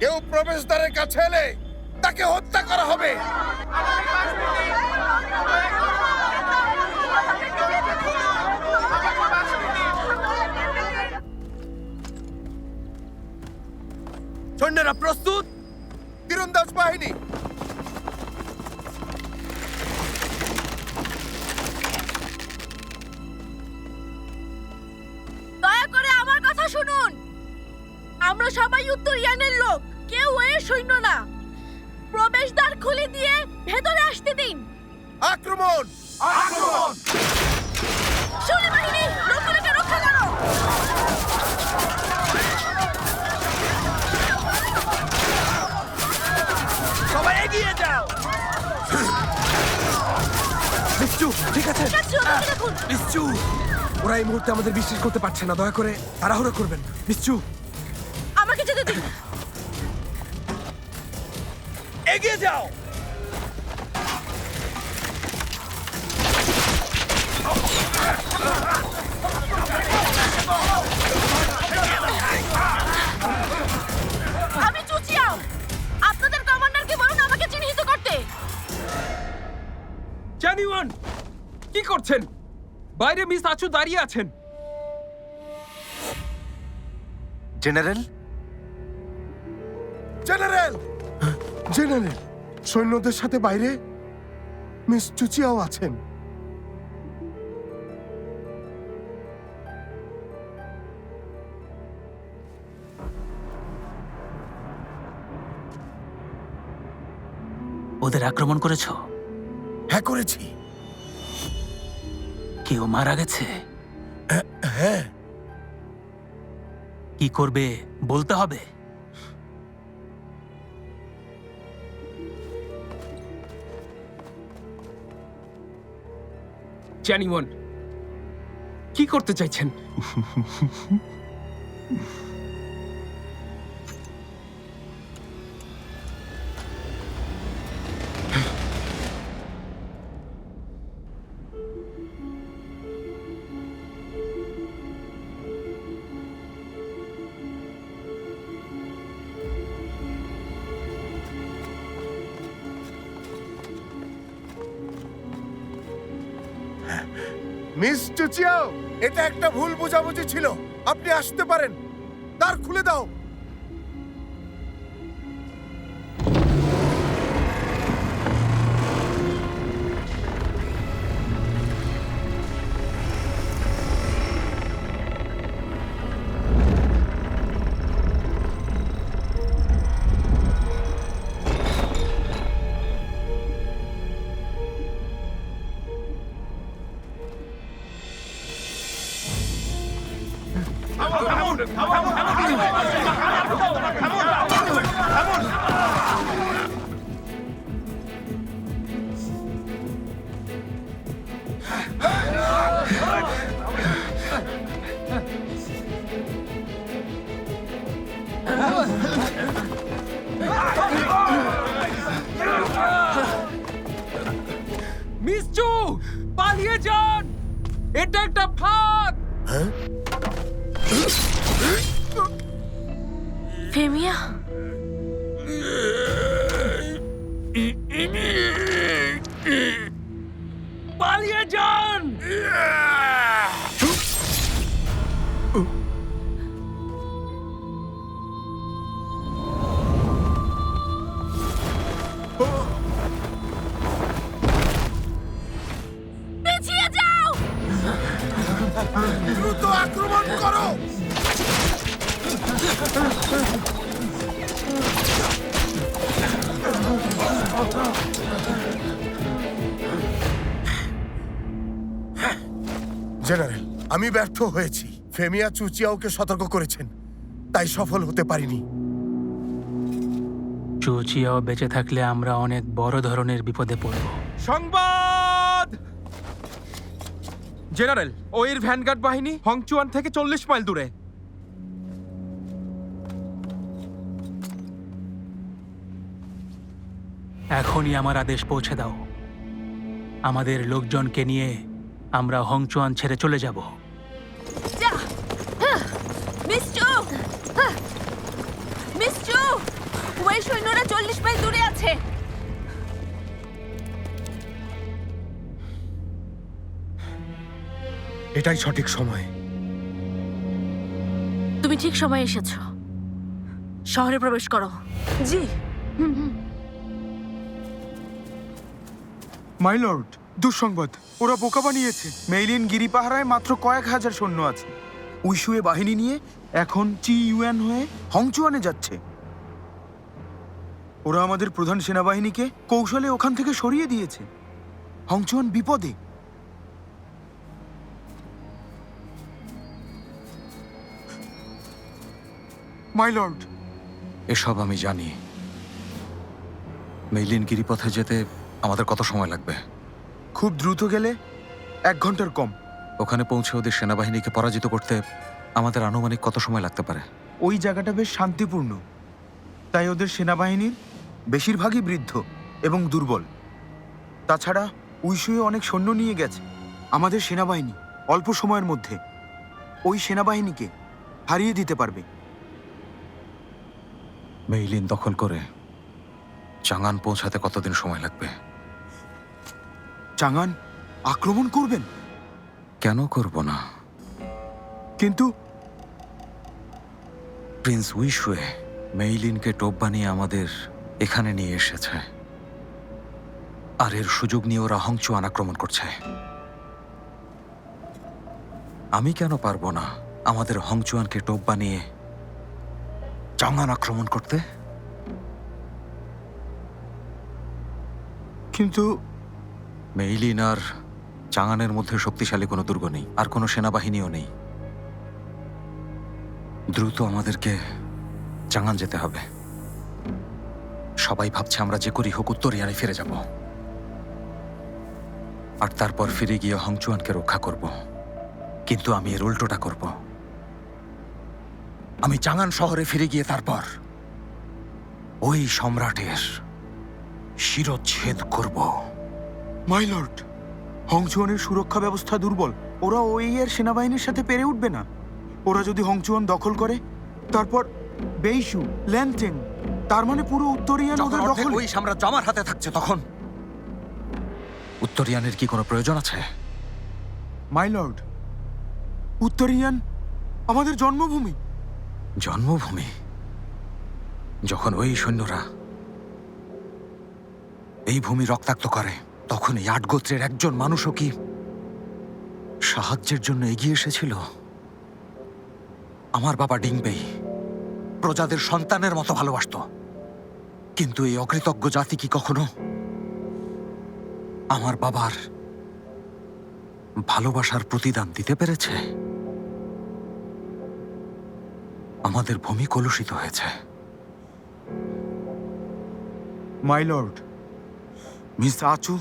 কেউ প্রবেশদ্বারের কাছে এলে তাকে হত্যা করা হবে। সৈন্যরা প্রস্তুত? তীরন্দাজ বাহিনী। দয়া করে আমার কথা শুনুন। আমরা সবাই উত্তর ইয়ানের লোক। কেউ এর সৈন্য না। প্রবেশদ্বার খুলে দিয়ে ভেতরে আসতে দিন। আক্রমণ! আক্রমণ! সৈন্য বাহিনী লোকগুলোকে রক্ষা করো। সবাই এগিয়ে যাও। মিসচু ঠিক আছে। দেখুন। ওরা এই মুহূর্তে আমাদের বিশ্বাস করতে পারছে না। দয়া করে তাড়াহুড়ো করবেন মিসচু আমাকে যেতে দিন। এগিয়ে যাও আমি চুচিয়াও। আপনাদের কমান্ডারকে বলুন আমাকে চিহ্নিত করতে। জানিওয়ান কি করছেন? বাইরে মিস আচু দাঁড়িয়ে আছেন। জেনারেল? জেনারেল! জেনারেল সৈন্যদের সাথে বাইরে মিস চুচিয়াও আছেন। ওদের আক্রমণ করেছ? হ্যাঁ করেছি। কেউ মারা গেছে? হ্যাঁ। কি করবে বলতে হবে? জানিওয়ান কি করতে চাইছেন? মিস চুচিয়াও এটা একটা ভুল বোঝাবুঝি ছিল। আপনি আসতে পারেন। দ্বার খুলে দাও। ফেমিয়া পালিয়ে যান পিছিয়ে যাও দ্রুত আক্রমণ আমি ব্যর্থ হয়েছি। ফেমিয়া চুচিয়াওকে সতর্ক করেছেন। তাই সফল হতে পারিনি। চুচিয়াও বেঁচে থাকলে আমরা অনেক বড় ধরনের বিপদে পড়ব। সংবাদ! জেনারেল ওয়ের ভ্যানগার্ড বাহিনী হংচুয়ান থেকে চল্লিশ মাইল দূরে। এখনই আমার আদেশ পৌঁছে দাও। আমাদের লোকজনকে নিয়ে আমরা হংচুয়ান ছেড়ে চলে যাব। মিস চু মিস চু ওই সৈন্যরা চল্লিশ মাইল দূরে আছে। এটাই সঠিক সময়। তুমি ঠিক সময়ে এসেছ। শহরে প্রবেশ করো। জি। মাই লর্ড দুঃসংবাদ। ওরা বোকা বানিয়েছে। মেইলিন গিরি পাহারায় মাত্র কয়েক হাজার সৈন্য আছে। উইশুয়ে বাহিনী নিয়ে এখন চি ইউএন হয়ে হংচুয়ানে যাচ্ছে। ওরা আমাদের প্রধান সেনাবাহিনীকে কৌশলে ওখান থেকে সরিয়ে দিয়েছে। হংচুয়ান বিপদে। My lord. এসব আমি জানি। মেইলিন গিরিপথে যেতে আমাদের কত সময় লাগবে? খুব দ্রুত গেলে এক ঘণ্টার কম। ওখানে পৌঁছে ওদের সেনাবাহিনীকে পরাজিত করতে আমাদের আনুমানিক কত সময় লাগতে পারে? ওই জায়গাটা বেশ শান্তিপূর্ণ। তাই ওদের সেনাবাহিনীর বেশিরভাগই বৃদ্ধ এবং দুর্বল। তাছাড়া উইশুয়ে অনেক সৈন্য নিয়ে গেছে আমাদের সেনাবাহিনী অল্প সময়ের মধ্যে। ওই সেনাবাহিনীকে হারিয়ে দিতে পারবে। মেইলিন দখল করে চাঙান পৌঁছাতে কতদিন সময় লাগবে? চাঙান আক্রমণ করবেন? কেন করব না? কিন্তু প্রিন্স উইশুয়ে মেইলিনকে টোপ বানিয়ে আমাদের এখানে নিয়ে এসেছে। আর এর সুযোগ নিয়ে ওরা হংচুয়ান আক্রমণ করছে। আমি কেন পারব না আমাদের হংচুয়ানকে টোপ বানিয়ে চাঙ্গান আক্রমণ করতে? কিন্তু মেইলিন আর চাঙানের মধ্যে শক্তিশালী কোনো দুর্গ নেই, আর কোনো সেনাবাহিনীও নেই। দ্রুত আমাদেরকে চাঙান যেতে হবে। সবাই ভাবছে আমরা যে করি হোক উত্তরিয়ানে ফিরে যাব। আর তারপর ফিরে গিয়ে হংচুয়ানকে রক্ষা করব। কিন্তু আমি এর উল্টোটা করব। আমি চাঙান শহরে ফিরে গিয়ে তারপর ওই সম্রাটের শিরচ্ছেদ করব। মাই লর্ড হংচুয়ানের সুরক্ষা ব্যবস্থা দুর্বল ওরা ওই এর সেনাবাহিনীর সাথে পেরে উঠবে না। ওরা যদি হংচুয়ান দখল করে তারপর বেইশু ল্যানটেং তার মানে পুরো উত্তরিয়ান ওদের দখলে ওই সাম্রাজ্য আমার হাতে থাকছে তখন? উত্তরিয়ানের কি কোনো প্রয়োজন আছে? মাই লর্ড উত্তরিয়ান আমাদের জন্মভূমি। জন্মভূমি? যখন ওই সৈন্যরা এই ভূমি রক্তাক্ত করে তখন এই আট গোত্রের একজন মানুষও কি সাহায্যের জন্য এগিয়ে এসেছিল? আমার বাবা ডিংবেই প্রজাদের সন্তানের মতো ভালোবাসতো। কিন্তু এই অকৃতজ্ঞ জাতি কি কখনো আমার বাবার ভালোবাসার প্রতিদান দিতে পেরেছে? আমাদের ভূমি কলুষিত হয়েছে। মাই লর্ড মিস আচু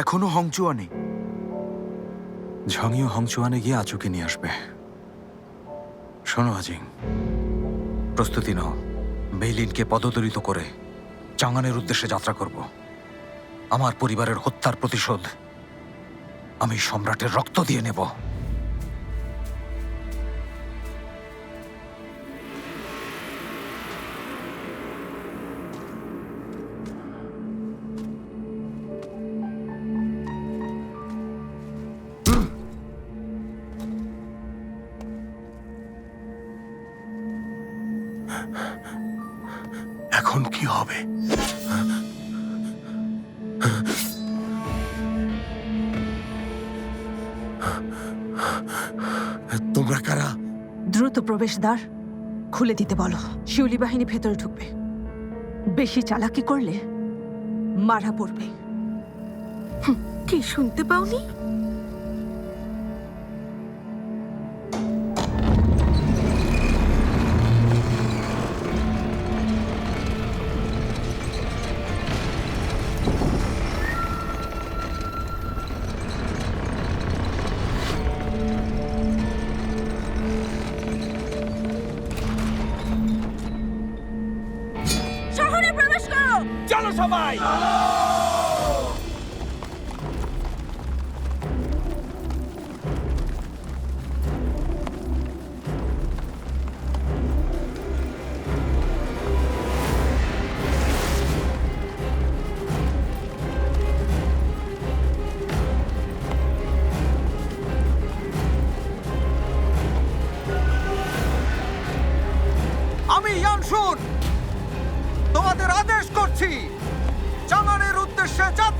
এখনও হংচুয়ানে। ঝংইও হংচুয়ানে গিয়ে আচুকে নিয়ে আসবে। শোনো আজিং, প্রস্তুতি নাও। মেইলিনকে পদদলিত করে চাঙানের উদ্দেশ্যে যাত্রা করব। আমার পরিবারের হত্যার প্রতিশোধ আমি সম্রাটের রক্ত দিয়ে নেব। এখন কি হবে? তোমরা কারা? দ্রুত প্রবেশদ্বার খুলে দিতে বলো। শিউলি বাহিনী ভেতরে ঢুকবে। বেশি চালাকি করলে মারা পড়বে। কি শুনতে পাওনি? fight.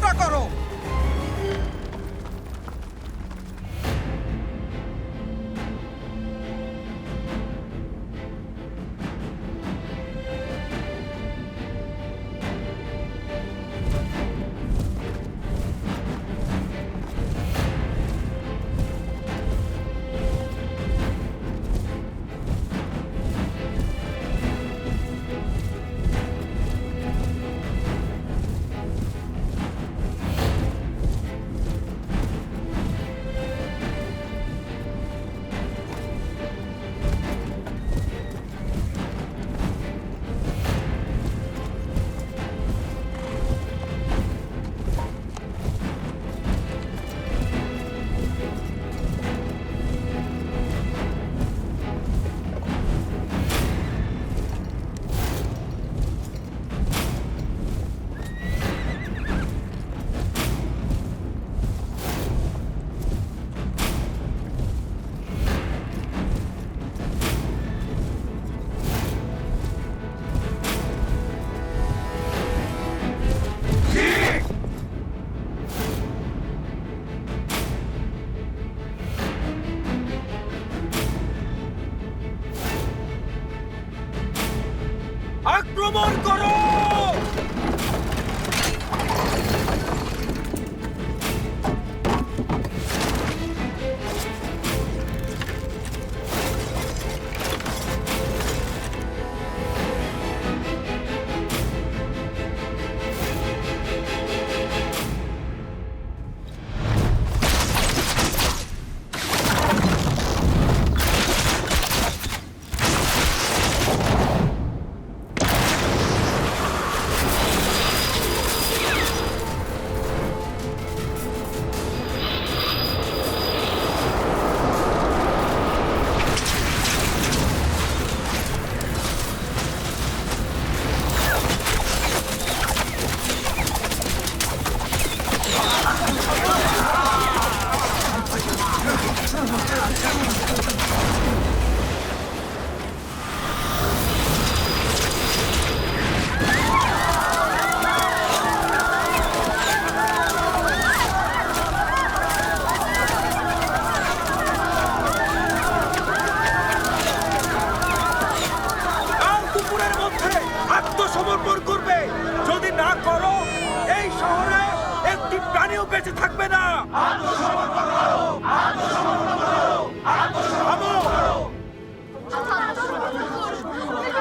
উদ্দেশ্যে যাত্রা